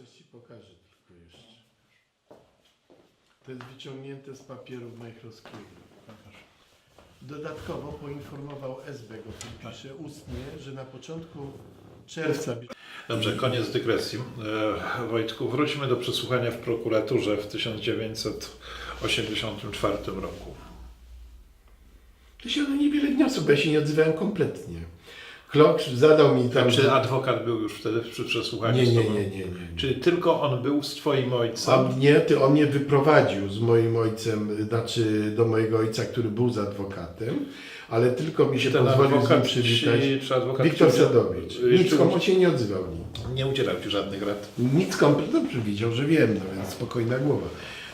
Coś ci pokażę tylko jeszcze. To jest wyciągnięte z papieru Majchrowskiego. Dodatkowo poinformował SB, go tu pisze ustnie, że na początku czerwca Dobrze, koniec dygresji. E, Wojtku, wróćmy do przesłuchania w prokuraturze w 1984 roku. To się ono niewiele wniosło, bo ja się nie odzywałem kompletnie. Klok zadał mi tam... Czy adwokat był już wtedy przy przesłuchaniu Nie, nie, nie, nie, nie. Czyli tylko on był z twoim ojcem? A mnie, ty, on mnie wyprowadził z moim ojcem, znaczy do mojego ojca, który był z adwokatem, ale tylko mi się Ten pozwolił z nim adwokat przywitać. ci- czy adwokat Wiktor Sadowicz. y, Nic czy- komu się nie odzywał. Nie udzielał ci żadnych rad. Nic kompletnie, dobrze wiedział, że wiem, no więc spokojna głowa.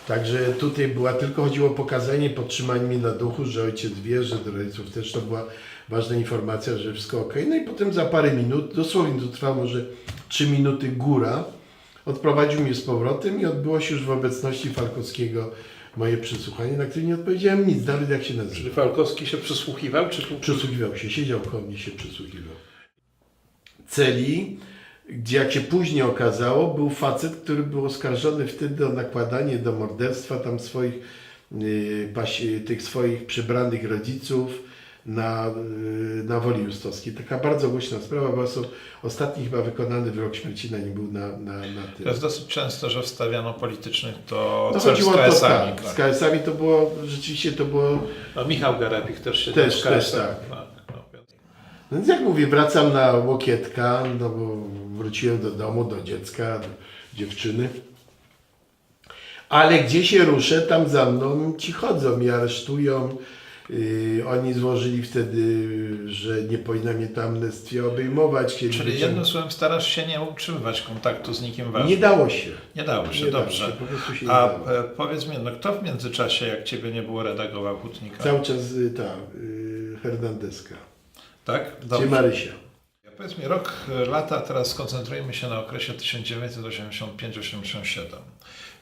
Także tutaj była tylko chodziło o pokazanie, podtrzymanie mnie na duchu, że ojciec wie, że do rodziców też to była ważna informacja, że wszystko ok. No i potem za parę minut, dosłownie to trwało może 3 minuty góra, odprowadził mnie z powrotem i odbyło się już w obecności Falkowskiego moje przesłuchanie, na które nie odpowiedziałem nic, nawet jak się Czy nazywa. Falkowski się przysłuchiwał, czy. Przysłuchiwał się, siedział koło mnie, się przysłuchiwał. Celi, gdzie jak się później okazało, był facet, który był oskarżony wtedy o nakładanie do morderstwa tam swoich, yy, pasi- tych swoich przybranych rodziców na, yy, na Woli Justowskiej. Taka bardzo głośna sprawa, bo są ostatni chyba wykonany wyrok śmierci na nim był na, na, na tym. To jest dosyć często, że wstawiano politycznych to No cel chodziło z o to KS-ami. tak, z KS-ami to było, rzeczywiście to było No, Michał Garepik też się Też, też tak. no, No więc jak mówię, wracam na Łokietka, no bo wróciłem do domu, do dziecka, do dziewczyny. Ale gdzie się ruszę, tam za mną ci chodzą i aresztują. Yy, oni złożyli wtedy, że nie powinna mnie ta amnestia obejmować. Chcieli Czyli wyciąg- jednym słowem starasz się nie utrzymywać kontaktu z nikim ważnym. Nie dało się. Nie dało się, Nie dało dobrze. się, po prostu się nie A dało. e, powiedz mi, no kto w międzyczasie, jak ciebie nie było, redagował Hutnika? Cały czas y, ta y, Hernandeska. Tak? Gdzie. Marysia. Powiedz mi, rok, e, lata, teraz skoncentrujmy się na okresie 1985-87.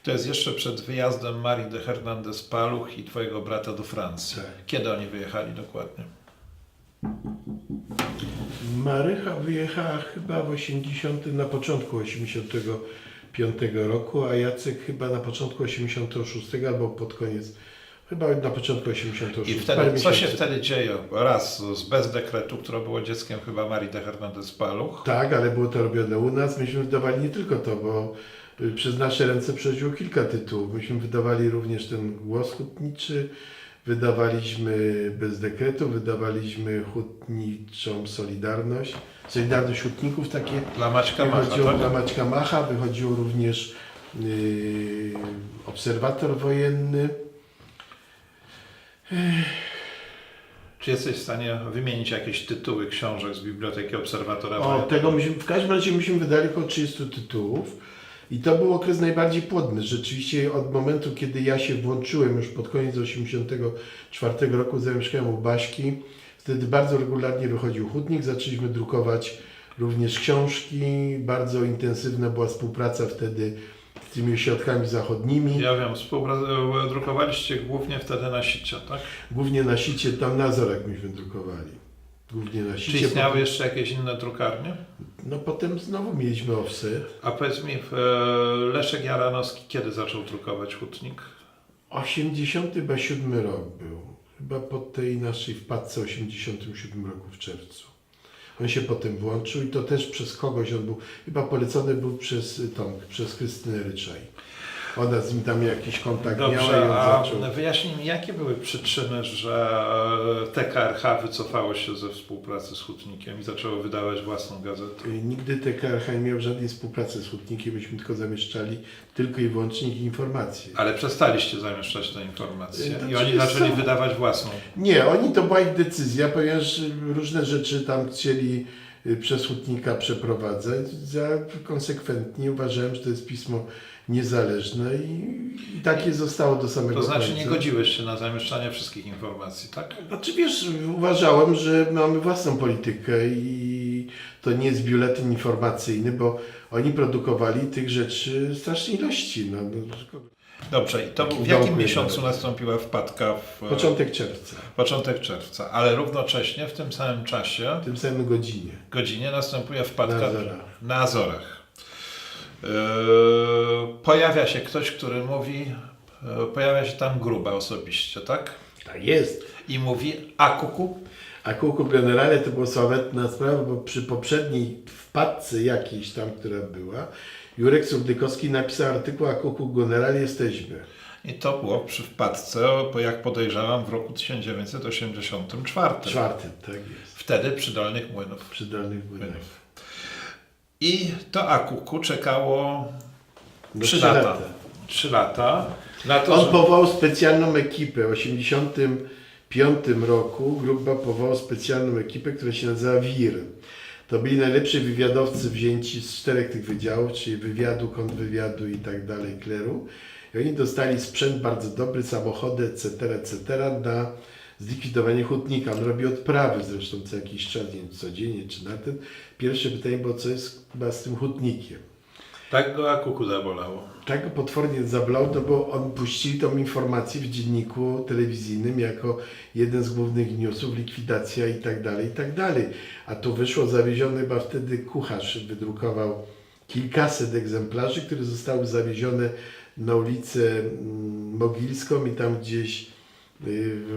To jest jeszcze przed wyjazdem Marii de Hernandez Paluch i twojego brata do Francji. Tak. Kiedy oni wyjechali dokładnie? Marycha wyjechała chyba w 80, na początku 85 roku, a Jacek chyba na początku 86 albo pod koniec, chyba na początku 86. I wtedy, co się wtedy dzieje? Raz, z bez dekretu, które było dzieckiem chyba Marii de Hernandez Paluch. Tak, ale było to robione u nas. Myśmy wydawali nie tylko to, bo y, przez nasze ręce przechodziło kilka tytułów. Myśmy wydawali również ten głos hutniczy, wydawaliśmy bez dekretu, wydawaliśmy hutniczą Solidarność, Solidarność Hutników takie. Dla Maćka Macha, tak? dla Maćka Macha, wychodził również yy, obserwator wojenny. Czy jesteś w stanie wymienić jakieś tytuły książek z Biblioteki Obserwatora O, tego myśmy, w każdym razie myśmy wydali około 30 tytułów. I to był okres najbardziej płodny. Rzeczywiście od momentu, kiedy ja się włączyłem już pod koniec 1984 roku, zamieszkałem u Baśki, wtedy bardzo regularnie wychodził Hutnik, zaczęliśmy drukować również książki. Bardzo intensywna była współpraca wtedy z tymi ośrodkami zachodnimi. Ja wiem, drukowaliście głównie wtedy na sicie, tak? Głównie na sicie, tam na Azorach myśmy drukowali. Głównie na Czy sicie. istniały Potem, jeszcze jakieś inne drukarnie? no potem znowu mieliśmy offset. A powiedz mi, e, Leszek Jaranowski kiedy zaczął drukować Hutnik? 87 rok był. Chyba po tej naszej wpadce 87 roku w czerwcu. On się potem włączył i to też przez kogoś on był, chyba polecony był przez tą, przez Krystynę Ryczaj. Ona z nim tam jakiś kontakt miała i Dobrze, on a zaczął. wyjaśnij mi, jakie były przyczyny, że TKRH wycofało się ze współpracy z Hutnikiem i zaczęło wydawać własną gazetę? Y, Nigdy TKRH nie miał żadnej współpracy z Hutnikiem, myśmy tylko zamieszczali tylko i wyłącznie ich informacje. Ale przestaliście zamieszczać te informacje Y, i znaczy, oni zaczęli wydawać własną. Nie, oni to była ich decyzja, ponieważ różne rzeczy tam chcieli y, przez Hutnika przeprowadzać. Za konsekwentnie uważałem, że to jest pismo niezależne i, i takie zostało do samego To znaczy końca. nie godziłeś się na zamieszczanie wszystkich informacji, tak? Znaczy wiesz, uważałem, że mamy własną politykę i to nie jest biuletyn informacyjny, bo oni produkowali tych rzeczy strasznej ilości. No, no, Dobrze, i to w jakim domku miesiącu nastąpiła wpadka w początek czerwca, początek czerwca, ale równocześnie w tym samym czasie, w tym samym godzinie. godzinie następuje wpadka Na Azorach. na Azorach. Pojawia się ktoś, który mówi, e, pojawia się tam gruba osobiście, tak? Tak jest. I mówi, a kuku? A kółko generale to była sławetna sprawa, bo przy poprzedniej wpadce jakiejś tam, która była, Jurek Surdykowski napisał artykuł, a kółku generale jesteśmy. I to było przy wpadce, jak podejrzewam, w roku 1984. Czwarty, tak jest. Wtedy przy Dolnych Młynów. Przy dolnych błędach. Młynów. I to Akuku czekało No, 3 trzy lata. lata. 3 lata. Na to, On że... powołał specjalną ekipę. W 1985 roku grupa powołała specjalną ekipę, która się nazywa WIR. To byli najlepsi wywiadowcy wzięci z czterech tych wydziałów, czyli wywiadu, kontrwywiadu i tak dalej, kleru. I oni dostali sprzęt bardzo dobry, samochody, etc., etc. na zlikwidowanie hutnika. On robi odprawy zresztą co jakiś czas, nie wiem, codziennie czy na ten. Pierwsze pytanie było, co jest chyba z tym hutnikiem. Tak go Akuku zabolało. Tak go potwornie zablał, no bo on puścili tą informację w dzienniku telewizyjnym jako jeden z głównych newsów, likwidacja i tak dalej, i tak dalej. A tu wyszło zawiezione, chyba wtedy kucharz wydrukował kilkaset egzemplarzy, które zostały zawiezione na ulicę mm, Mogilską i tam gdzieś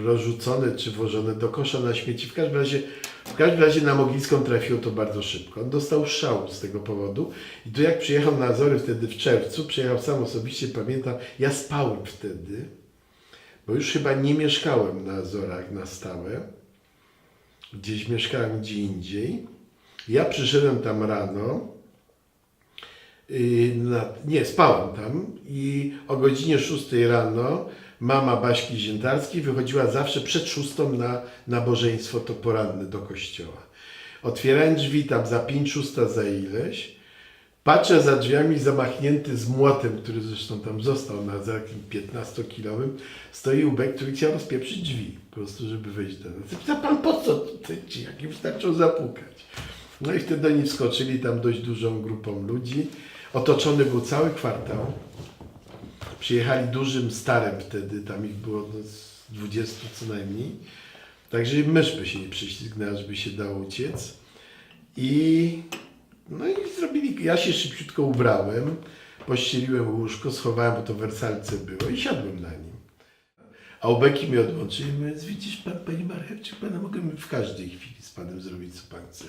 rozrzucone czy włożone do kosza na śmieci. W każdym razie, w każdym razie na Mogilską trafiło to bardzo szybko. On dostał szału z tego powodu i tu jak przyjechał na Azory wtedy w czerwcu, przyjechał sam osobiście, pamiętam, ja spałem wtedy, bo już chyba nie mieszkałem na Azorach na stałe. Gdzieś mieszkałem gdzie indziej. Ja przyszedłem tam rano, Yy, na, nie, spałem tam i o godzinie 6 rano mama Baśki Ziętarskiej wychodziła zawsze przed szóstą na nabożeństwo to poranne do kościoła. Otwierałem drzwi tam za 5 szósta za ileś, patrzę za drzwiami zamachnięty z młotem, który zresztą tam został na za takim 15-kilowym, stoi ubek, który chciał rozpieprzyć drzwi, po prostu żeby wejść do nas. Zapyta pan po co tutaj ci, jak im wystarczyło zapukać. No i wtedy oni wskoczyli tam dość dużą grupą ludzi. Otoczony był cały kwartał. Przyjechali dużym starem wtedy, tam ich było no, z 20 co najmniej. Także mysz by się nie prześlizgnęła, żeby się dało uciec. I no i zrobili, ja się szybciutko ubrałem, pościeliłem łóżko, schowałem, bo to w wersalce było i siadłem na nim. A ubeki mnie odłączyli, mówiąc, widzisz pan, pani Marchewczyk, pana mogę w każdej chwili z panem zrobić, co pan chce.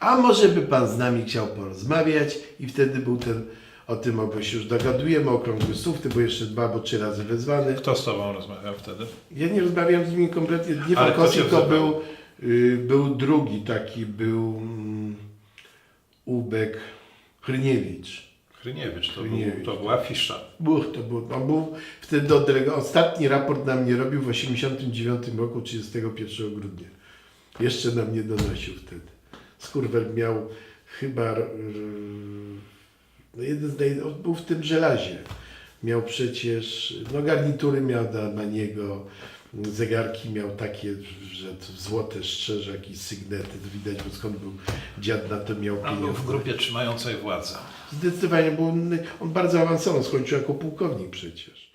A może by pan z nami chciał porozmawiać? I wtedy był ten, o tym obo się już dogadujemy, okrągły stół, ty był jeszcze dwa, bo trzy razy wezwany. Kto z tobą rozmawiał wtedy? Ja nie rozmawiałem z nimi kompletnie, nie Ale kto cię wzywał? był, y, był drugi taki, był mm, Ubek Hryniewicz. Hryniewicz, to, Hryniewicz. Był, to była fisza. Buch, to był, on był wtedy do delega- ostatni raport na mnie robił w 89 roku, 31 grudnia. Jeszcze na mnie donosił wtedy. Skurwel miał chyba, yy, no jeden z naj... on był w tym żelazie. Miał przecież, no garnitury miał na, na niego, zegarki miał takie, że złote strzeże, jakieś sygnety, widać, bo skąd był dziad na to miał On był pieniądze. w grupie trzymającej władzę. Zdecydowanie, bo on, on bardzo awansował, skończył jako pułkownik przecież.